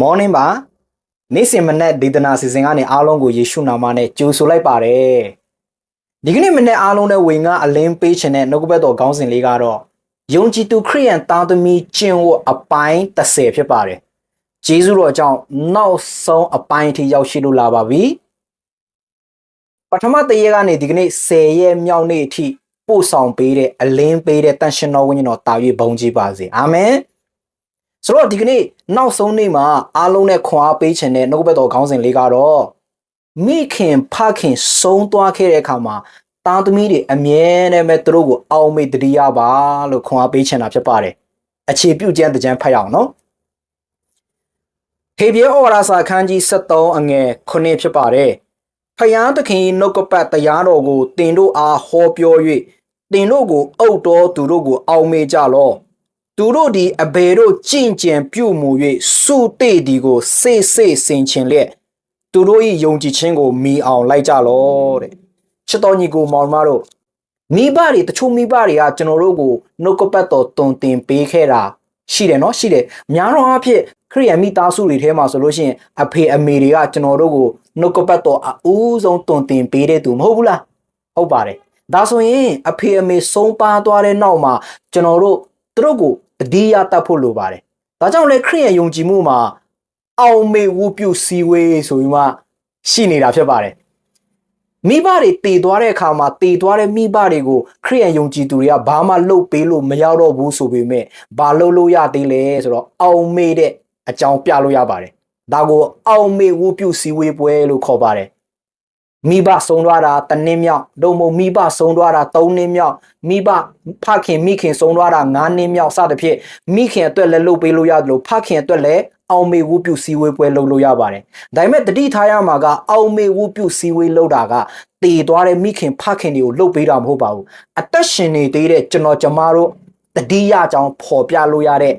morning ပါနေ့စဉ်မနက်ဒေသနာစီစဉ်ကနေအားလုံးကိုယေရှုနာမနဲ့ကြိုဆိုလိုက်ပါတယ်ဒီကနေ့မနက်အားလုံးနဲ့ဝင်ကအလင်းပေးခြင်းနဲ့နှုတ်ကပတ်တော်ခေါင်းစဉ်လေးကတော့ယုံကြည်သူခရိယန်သားသမီးကျင့်ဝတ်အပိုင်း30ဖြစ်ပါတယ်ဂျေဇုတော်ကြောင့်နောက်ဆုံးအပိုင်းအထိရောက်ရှိလို့လာပါပြီပထမတရေကနေဒီကနေ့10ရက်မြောက်နေ့အထိပို့ဆောင်ပေးတဲ့အလင်းပေးတဲ့တန်ရှင်တော်ဝိညာဉ်တော်တာ၍ဘုန်းကြီးပါစေအာမင် ဆိုတော့ဒီကနေ့နောက်ဆုံးနေ့မှာအားလုံးနဲ့ခွန်အားပေးခြင်းနဲ့နှုတ်ကပတ်တော်ခေါင်းစဉ်လေးကတော့မိခင်ဖခင်ဆုံးသွားခဲ့တဲ့အခါမှာသားသမီးတွေအမြဲတမ်းပဲသူတို့ကိုအောက်မေ့တတိယပါလို့ခွန်အားပေးချင်တာဖြစ်ပါတယ်အခြေပြုကျမ်းတကြမ်းဖတ်ရအောင်နော်ဟေဘရဲဩဝါဒစာခန်းကြီး73အငယ်9ဖြစ်ပါတယ်ဖယားသခင်၏နှုတ်ကပတ်တရားတော်ကိုတင်တို့အားဟောပြော၍တင်တို့ကိုအုပ်တော်သူတို့ကိုအောက်မေ့ကြလော့ သူတို့သည်အဘယ်တို့ကြင်ကြံပြုမှု၍စုတေဒီကိုစေ့စေ့ဆင်ခြင်လျက်သူတို့၏ယုံကြည်ခြင်းကိုမီအောင်လိုက်ကြလော့တဲ့ချစ်တော်ညီကိုမောင်မတို့မိဘတွေတချို့မိဘတွေကကျွန်တော်တို့ကိုနှုတ်ကပတ်တော်တုံတင်ပေးခဲ့တာရှိတယ်နော်ရှိတယ်များတော့အဖြစ်ခရိယန်မိသားစုတွေထဲမှာဆိုလို့ရှိရင်အဖေအမေတွေကကျွန်တော်တို့ကိုနှုတ်ကပတ်တော်အဦးဆုံးတုံတင်ပေးတဲ့သူမဟုတ်ဘူးလားဟုတ်ပါတယ်ဒါဆိုရင်အဖေအမေဆုံးပါသွားတဲ့နောက်မှာကျွန်တော်တို့သူတို့ကို တတိယတတ်ဖို့လိုပါတယ်ဒါကြောင့်လေခရိယန်ယုံကြည်မှုမှာအောင်မေဝုပြုစီဝေးဆိုပြီးမှရှိနေတာဖြစ်ပါတယ်မိဘတွေတည်သွားတဲ့အခါမှာတည်သွားတဲ့မိဘတွေကိုခရိယန်ယုံကြည်သူတွေကဘာမှလုပ်ပေးလို့မရတော့ဘူးဆိုပေမဲ့ဘာလုပ်လို့ရသေးလဲဆိုတော့အောင်မေတဲ့အကြောင်းပြလို့ရပါတယ်ဒါကိုအောင်မေဝုပြုစီဝေးပွဲလို့ခေါ်ပါတယ် မိဘဆုံးသွားတာတစ်နှစ်မြောက်ဒုံမမိဘဆုံးသွားတာ၃နှစ်မြောက်မိဘဖခင်မိခင်ဆုံးသွားတာ၅နှစ်မြောက်စသဖြင့်မိခင်အတွက်လည်းလုပ်ပေးလို့ရတယ်လို့ဖခင်အတွက်လည်းအောင်မေဝုပြုစီဝေးပွဲလုပ်လို့ရပါတယ်ဒါပေမဲ့တတိထားရမှာကအောင်မေဝုပြုစီဝေးလုပ်တာကတည်သွားတဲ့မိခင်ဖခင်တွေကိုလုပ်ပေးတာမဟုတ်ပါဘူးအသက်ရှင်နေသေးတဲ့ကျွန်တော်ကျမတို့တတိယအကြောင်းဖော်ပြလို့ရတဲ့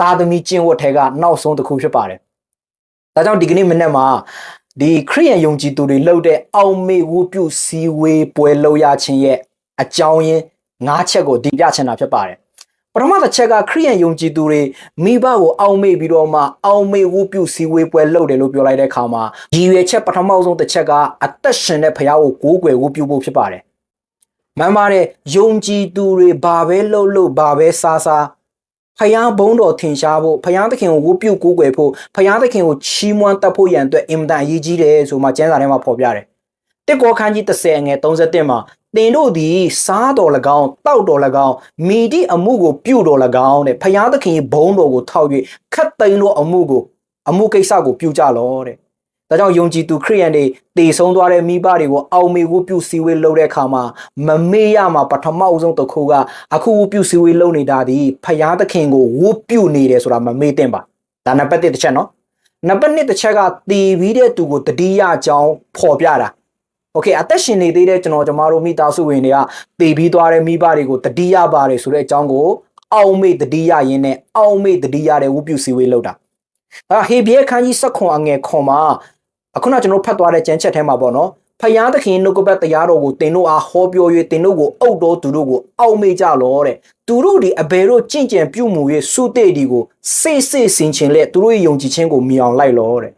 သားသမီးကျင့်ဝတ်ထဲကနောက်ဆုံးတစ်ခုဖြစ်ပါတယ်ဒါကြောင့်ဒီကနေ့မနေ့မှာ ဒီခရိယန်ယုံကြည်သူတွေလှုပ်တဲ့အောင်မေဝုပြုစီဝေးပွဲလုပ်ရခြင်းရဲ့အကြောင်းရင်း၅ချက်ကိုဒီပြချင်တာဖြစ်ပါတယ်ပထမတစ်ချက်ကခရိယန်ယုံကြည်သူတွေမိဘကိုအောင်မေပြီးတော့မှအောင်မေဝုပြုစီဝေးပွဲလုပ်တယ်လို့ပြောလိုက်တဲ့အခါမှာရည်ရွယ်ချက်ပထမဆုံးတစ်ချက်ကအသက်ရှင်တဲ့ဖခင်ကိုကိုးကွယ်ဝုပြုဖို့ဖြစ်ပါတယ်မှန်ပါတယ်ယုံကြည်သူတွေဘာပဲလှုပ်လှုပ်ဘာပဲစားစား ဖယားဘုံတော်ထင်ရှားဖို့ဖယားသခင်ကိုဝုပြုကိုးကွယ်ဖို့ဖယားသခင်ကိုချီးမွမ်းတတ်ဖို့ရန်အတွက်အင်မတန်အရေးကြီးတယ်ဆိုမှကျမ်းစာထဲမှာဖော်ပြတယ်။တစ်ကောခန်းကြီး30ငယ်31မှာတင်တို့သည်စားတော်၎င်းတောက်တော်၎င်းမိတိအမှုကိုပြုတော်၎င်းတဲ့ဖယားသခင်ဘုံတော်ကိုထောက်၍ခတ်သိမ်းသောအမှုကိုအမှုကိစ္စကိုပြုကြလောတဲ့။ ဒါကြောင့်ယုံကြည်သူခရိယန်တွေတည်ဆုံးသွားတဲ့မိဘတွေကိုအောက်မေဝပြုစည်းဝေးလုပ်တဲ့အခါမှာမမေ့ရမှာပထမအဆုံးတစ်ခုကအခုဝပြုစည်းဝေးလုပ်နေတာဒီဖယားသခင်ကိုဝပြုနေတယ်ဆိုတာမမေ့သင့်ပါဒါနံပါတ်1တစ်ချက်နော်နံပါတ်2တစ်ချက်ကတည်ပြီးတဲ့သူကိုတတိယအကြောင်းဖော်ပြတာโอเคအသက်ရှင်နေသေးတဲ့ကျွန်တော်ကျမတို့မိသားစုဝင်တွေကတည်ပြီးသွားတဲ့မိဘတွေကိုတတိယပါတယ်ဆိုတဲ့အကြောင်းကိုအောက်မေ့တတိယရင်းနဲ့အောက်မေ့တတိယတဲ့ဝပြုစည်းဝေးလုပ်တာအဲဟေဘရဲခန်းကြီးစက်ခွန်အငယ်ခွန်မှာ အခုနကျွန်တော်ဖတ်သွားတဲ့ကျမ်းချက်ထဲမှာပေါ့နော်ဖယားသခင်နှုတ်ကပတ်တရားတော်ကိုတင်တို့အားဟောပြော၍တင်တို့ကိုအုပ်တော်သူတို့ကိုအောက်မေ့ကြလောတဲ့သူတို့ဒီအဘယ်တို့ကြင့်ကြံပြုမှု၍စုတဲ့ဒီကိုစိတ်စိတ်ဆင်ခြင်လက်သူတို့ရဲ့ယုံကြည်ခြင်းကိုမြင်အောင်လိုက်လောတဲ့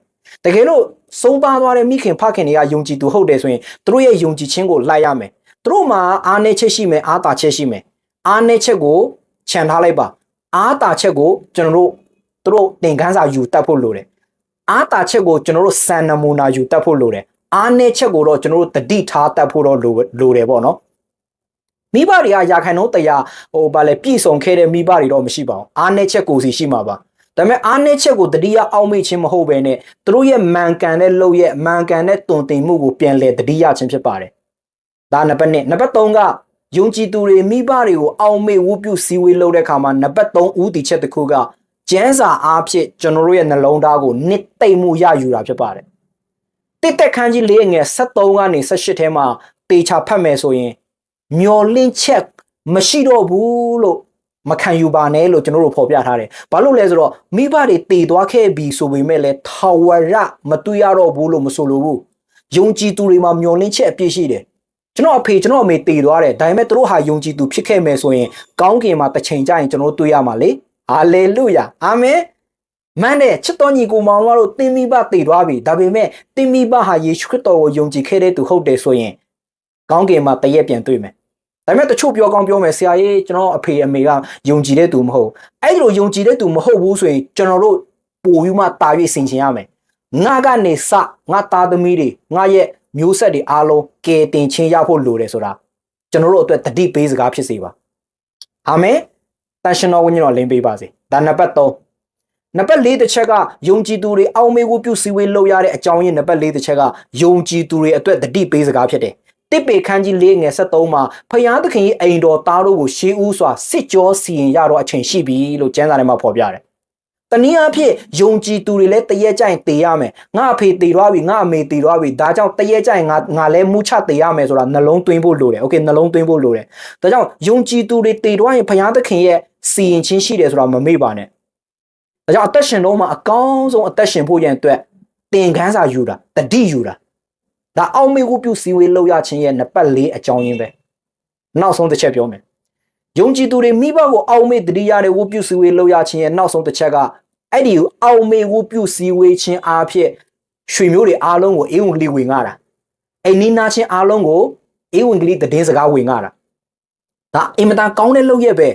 တကယ်လို့ဆုံးပါသွားတဲ့မိခင်ဖခင်တွေကယုံကြည်သူဟုတ်တယ်ဆိုရင်သူတို့ရဲ့ယုံကြည်ခြင်းကိုလိုက်ရမယ်သူတို့မှာအားနည်းချက်ရှိမယ်အားတာချက်ရှိမယ်အားနည်းချက်ကိုခြံထားလိုက်ပါအားတာချက်ကိုကျွန်တော်တို့သူတို့သင်ခန်းစာယူတတ်ဖို့လိုတယ် အားတာချက်ကိုကျွန်တော်တို့စံနမူနာယူတတ်ဖို့လိုတယ်အားနည်းချက်ကိုတော့ကျွန်တော်တို့တတိထားတတ်ဖို့တော့လိုလိုတယ်ပေါ့နော်မိဘတွေကရာခိုင်နှုန်းတရားဟိုဗာလဲပြည့်စုံခဲ့တဲ့မိဘတွေတော့မရှိပါဘူးအားနည်းချက်ကိုစီရှိမှာပါဒါပေမဲ့အားနည်းချက်ကိုတတိယအောက်မေ့ခြင်းမဟုတ်ဘဲနဲ့သူတို့ရဲ့မှန်ကန်တဲ့လုပ်ရဲ့မှန်ကန်တဲ့တုံတင်မှုကိုပြန်လဲတတိယခြင်းဖြစ်ပါတယ်ဒါနံပါတ်1နံပါတ်3ကယုံကြည်သူတွေမိဘတွေကိုအောက်မေ့ဝုပြုစည်းဝေးလုပ်တဲ့အခါမှာနံပါတ်3ဦးတည်ချက်တစ်ခုက ကျန်းစာအားဖြင့်ကျွန်တော်တို့ရဲ့နှလုံးသားကိုနစ်သိမ့်မှုရယူတာဖြစ်ပါတယ်တစ်သက်ခန်းကြီးလေးငယ်73ကနေ78ထဲမှာတေချာဖတ်မယ်ဆိုရင်မျော်လင့်ချက်မရှိတော့ဘူးလို့မခံယူပါနဲ့လို့ကျွန်တော်တို့ဖော်ပြထားတယ်။ဘာလို့လဲဆိုတော့မိဘတွေတည်သွားခဲ့ပြီဆိုပေမဲ့လည်းထာဝရမတွေ့ရတော့ဘူးလို့မဆိုလိုဘူး။ယုံကြည်သူတွေမှာမျော်လင့်ချက်အပြည့်ရှိတယ်။ကျွန်တော်အဖေကျွန်တော်အမေတည်သွားတယ်ဒါပေမဲ့သူတို့ဟာယုံကြည်သူဖြစ်ခဲ့မယ်ဆိုရင်ကောင်းကင်မှာတစ်ချိန်ကျရင်ကျွန်တော်တို့တွေ့ရမှာလေ။ ဟာလေလုယာ။အာမင်မန်းတဲ့ချစ်တော်ညီကိုမောင်တို့သင်မိဘတည်သွားပြီဒါပေမဲ့သင်မိဘဟာယေရှုခရစ်တော်ကိုယုံကြည်ခဲ့တဲ့သူဟုတ်တယ်ဆိုရင်ကောင်းကင်မှာတရက်ပြန်တွေ့မယ်ဒါပေမဲ့တချို့ပြောကောင်းပြောမယ်ဆရာကြီးကျွန်တော်အဖေအမေကယုံကြည်တဲ့သူမဟုတ်အဲ့ဒီလိုယုံကြည်တဲ့သူမဟုတ်ဘူးဆိုရင်ကျွန်တော်တို့ပို့ပြီးမှတာ၍ဆင်ခြင်ရမယ်ငါကနေစငါသားသမီးတွေငါရဲ့မျိုးဆက်တွေအားလုံးကယ်တင်ချင်းရဖို့လိုတယ်ဆိုတာကျွန်တော်တို့အတွက်တတိပေးစကားဖြစ်စေပါအာမင် တန်ရှင်တော်ဝိညာဉ်တော်လင်းပေးပါစေဒါနံပါတ်3နံပါတ်4တစ်ချက်ကယုံကြည်သူတွေအောက်မေ့ဖို့ပြုစည်းဝေးလုပ်ရတဲ့အကြောင်းရင်းနံပါတ်4တစ်ချက်ကယုံကြည်သူတွေအတွက်တတိပေးစကားဖြစ်တယ်တစ်ပေခန်းကြီး၄ငယ်73မှာဖယားသခင်၏အိမ်တော်သားတို့ကိုရှေးဦးစွာစစ်ကြောစီရင်ရတော့အချိန်ရှိပြီလို့ကျမ်းစာထဲမှာဖော်ပြတယ် တနည်းအားဖြင့်ယုံကြည်သူတွေလည်းတရက်ကြိုင်တည်ရမယ်ငါအဖေတည်သွားပြီငါအမေတည်သွားပြီဒါကြောင့်တရက်ကြိုင်ငါငါလည်းမူချတည်ရမယ်ဆိုတာနှလုံးသွင်းဖို့လိုတယ်โอเคနှလုံးသွင်းဖို့လိုတယ်ဒါကြောင့်ယုံကြည်သူတွေတည်သွားရင်ဘုရားသခင်ရဲ့စီရင်ချင်းရှိတယ်ဆိုတာမမေ့ပါနဲ့ဒါကြောင့်အသက်ရှင်တော့မှအကောင်းဆုံးအသက်ရှင်ဖို့ရန်အတွက်သင်ခန်းစာယူတာတတိယူတာဒါအောက်မေ့ကိုပြုစီဝေးလောက်ရခြင်းရဲ့နံပါတ်၄အကြောင်းရင်းပဲနောက်ဆုံးတစ်ချက်ပြောမယ် ယုံကြည်သူတွေမိဘကိုအောက်မေ့တတိရတဲ့ဝုပြုစီဝေးလောက်ရခြင်းရဲ့နောက်ဆုံးတစ်ချက်ကအဲ့ဒီအောက်မေ့ဝုပြုစီဝေးခြင်းအားဖြင့်ရွှေမျိုးတွေအားလုံးကိုအေးဝင်ကလေးဝင်ငါတာအိမ်နီးနားချင်းအားလုံးကိုအေးဝင်ကလေးတည်င်းစကားဝင်ငါတာဒါအင်မတန်ကောင်းတဲ့လုပ်ရက်ပဲ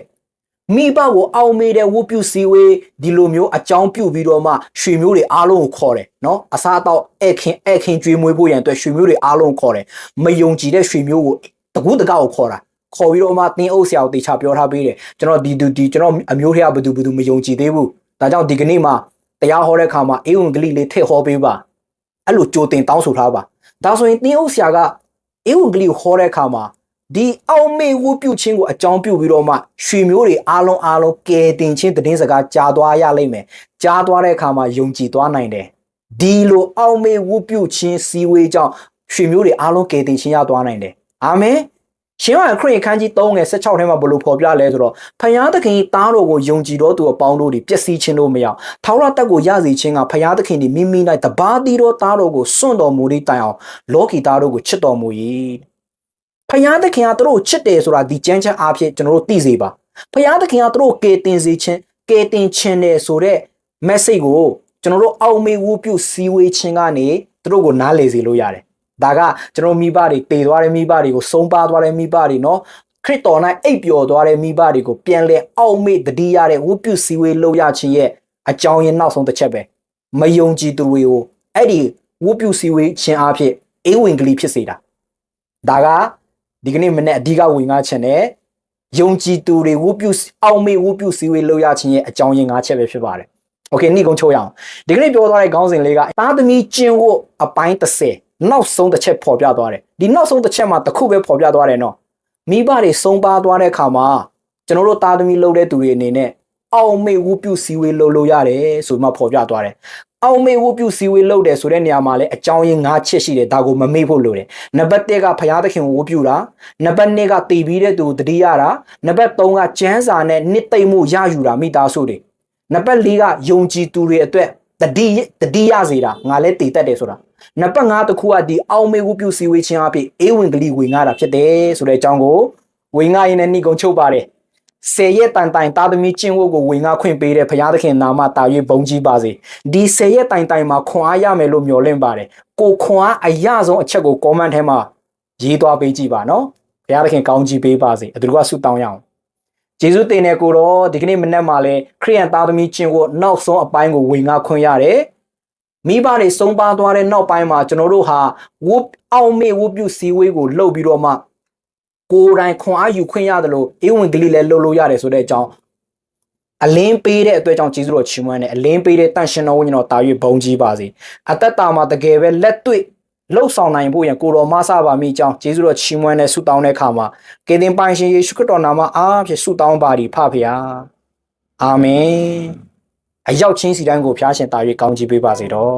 မိဘကိုအောက်မေးတဲ့ဝုပြုစီဝေးဒီလိုမျိုးအကြောင်းပြုပြီးတော့မှရွှေမျိုးတွေအားလုံးကိုခေါ်တယ်နော်အစားအသောက်အဲ့ခင်အဲ့ခင်ကျွေးမွေးဖို့ရန်အတွက်ရွှေမျိုးတွေအားလုံးခေါ်တယ်မယုံကြည်တဲ့ရွှေမျိုးကိုတကူးတကောက်ကိုခေါ်တာ ခေါ်ပြီးတော့မှတင်းအုပ်ဆရာကိုတေချာပြောထားပေးတယ်ကျွန်တော်ဒီဒီဒီကျွန်တော်အမျိုးထရဘသူဘသူမယုံကြည်သေးဘူးဒါကြောင့်ဒီကနေ့မှာတရားဟောတဲ့အခါမှာအေဝံဂလိလေးထည့်ဟောပေးပါအဲ့လိုကြိုတင်တောင်းဆိုထားပါဒါဆိုရင်တင်းအုပ်ဆရာကအေဝံဂလိကိုဟောတဲ့အခါမှာဒီအောင်မေဝုပြုခြင်းကိုအကြောင်းပြုပြီးတော့မှရွှေမျိုးတွေအားလုံးအားလုံးကဲတင်ခြင်းသတင်းစကားကြားသွားရလိမ့်မယ်ကြားသွားတဲ့အခါမှာယုံကြည်သွားနိုင်တယ်ဒီလိုအောင်မေဝုပြုခြင်းစီဝေးကြောင့်ရွှေမျိုးတွေအားလုံးကဲတင်ခြင်းရသွားနိုင်တယ်အာမင် ရှင်ဟန်ခရစ်ခန်းကြီး3ငယ်16ထဲမှာဘလို့ဖော်ပြလဲဆိုတော့ဖယားသခင်တားတော်ကိုယုံကြည်တော်သူအပေါင်းတို့တွေပျက်စီးခြင်းတို့မရောက်ထောက်ရတက်ကိုရစီခြင်းကဖယားသခင်ဒီမိမိ၌တပါးတီတော်တားတော်ကိုစွန့်တော်မူသည့်တိုင်အောင်လောကီသားတို့ကိုချစ်တော်မူ၏ဖယားသခင်ကသူတို့ချစ်တယ်ဆိုတာဒီကြမ်းချမ်းအားဖြင့်ကျွန်တော်တို့သိစေပါဖယားသခင်ကသူတို့ကယ်တင်စေခြင်းကယ်တင်ခြင်းတယ်ဆိုတဲ့ message ကိုကျွန်တော်တို့အောက်မေ့ဝူးပြုစီဝေးခြင်းကနေသူတို့ကိုနားလည်စေလို့ရတယ် ဒါကကျွန်တော်မိဘတွေတည်သွားတဲ့မိဘတွေကိုဆုံးပါသွားတဲ့မိဘတွေเนาะခရစ်တော်၌အိပ်ပျော်သွားတဲ့မိဘတွေကိုပြန်လဲအောက်မေ့တတိရတဲ့ဝုပြုစည်းဝေးလုပ်ရခြင်းရဲ့အကြောင်းရင်းနောက်ဆုံးတစ်ချက်ပဲမယုံကြည်သူတွေကိုအဲ့ဒီဝုပြုစည်းဝေးခြင်းအဖြစ်အေးဝင်ကလေးဖြစ်စေတာဒါကဒီကနေ့မနေ့အဓိကဝင်ကားခြင်းနဲ့ယုံကြည်သူတွေဝုပြုအောက်မေ့ဝုပြုစည်းဝေးလုပ်ရခြင်းရဲ့အကြောင်းရင်း၅ချက်ပဲဖြစ်ပါတယ်โอเคနှိကုံချိုးရအောင်ဒီကနေ့ပြောသွားတဲ့ခေါင်းစဉ်လေးကသားသမီးကျင့်ဝတ်အပိုင်း30 နောက်ဆုံးတစ်ချက်ပေါ်ပြသွားတယ်ဒီနောက်ဆုံးတစ်ချက်မှာတစ်ခုပဲပေါ်ပြသွားတယ်နော်မိဘတွေဆုံးပါသွားတဲ့အခါမှာကျွန်တော်တို့သားသမီးလှုပ်တဲ့သူတွေအနေနဲ့အောင်မေဝုပြုစည်းဝေးလှုပ်လို့ရတယ်ဆိုမှပေါ်ပြသွားတယ်အောင်မေဝုပြုစည်းဝေးလှုပ်တယ်ဆိုတဲ့နေရာမှာလည်းအကြောင်းရင်း၅ချက်ရှိတယ်ဒါကိုမမေ့ဖို့လိုတယ်နံပါတ်၁ကဘုရားသခင်ကိုဝုပြုတာနံပါတ်2ကတည်ပြီးတဲ့သူတတိယတာနံပါတ်3ကကျမ်းစာနဲ့နှစ်သိမ့်မှုရယူတာမိသားစုတွေနံပါတ်4ကယုံကြည်သူတွေအတွက်တတိတတိယစေတာငါလည်းတည်တတ်တယ်ဆိုတာ နံပါတ်5တစ်ခုကဒီအောင်မေဝပြုစီဝေးခြင်းအဖြစ်အေးဝင်ကလေးဝင်ငါတာဖြစ်တယ်ဆိုတဲ့အကြောင်းကိုဝင်ငါရင်နဲ့နှိကုံချုပ်ပါတယ်ဆယ်ရက်တန်တိုင်သားသမီးကျင့်ဝတ်ကိုဝင်ငါခွင့်ပေးတဲ့ဘုရားသခင်နာမတာ၍ဘုန်းကြီးပါစေဒီဆယ်ရက်တိုင်တိုင်မှာခွန်အားရမယ်လို့မျှော်လင့်ပါတယ်ကိုခွန်အားအရဆုံးအချက်ကို comment ထဲမှာရေးသွားပေးကြည့်ပါနော်ဘုရားသခင်ကောင်းကြီးပေးပါစေအတူတူကဆုတောင်းရအောင်ကျေးဇူးတင်တဲ့ကိုတော့ဒီကနေ့မနက်မှာလဲခရိယန်သားသမီးကျင့်ဝတ်နောက်ဆုံးအပိုင်းကိုဝင်ငါခွင့်ရတယ် မိဘတွေဆုံးပါသွားတဲ့နောက်ပိုင်းမှာကျွန်တော်တို့ဟာဝုအောင်မေဝုပြုစီဝေးကိုလှုပ်ပြီးတော့မှကိုယ်တိုင်ခွန်အားယူခွင့်ရတယ်လို့အေဝင်ဂလိလည်းလှုပ်လို့ရတယ်ဆိုတဲ့အကြောင်းအလင်းပေးတဲ့အတွက်ကြောင့်ကျေးဇူးတော်ချီးမွမ်းတယ်အလင်းပေးတဲ့တန်ရှင်တော်ဝိညာဉ်တော်တာ၍ဘုံကြီးပါစေအသက်တာမှာတကယ်ပဲလက်တွေ့လှုပ်ဆောင်နိုင်ဖို့ရန်ကိုတော်မဆပါမိအကြောင်းကျေးဇူးတော်ချီးမွမ်းတဲ့ဆုတောင်းတဲ့အခါမှာကေတင်ပိုင်ရှင်ယေရှုခရစ်တော်နာမအားဖြင့်ဆုတောင်းပါသည်ဖဖရာအာမင် အရောက်ချင်းစီတိုင်းကိုဖျားရှင်တာ၍ကောင်းချီးပေးပါစေတော့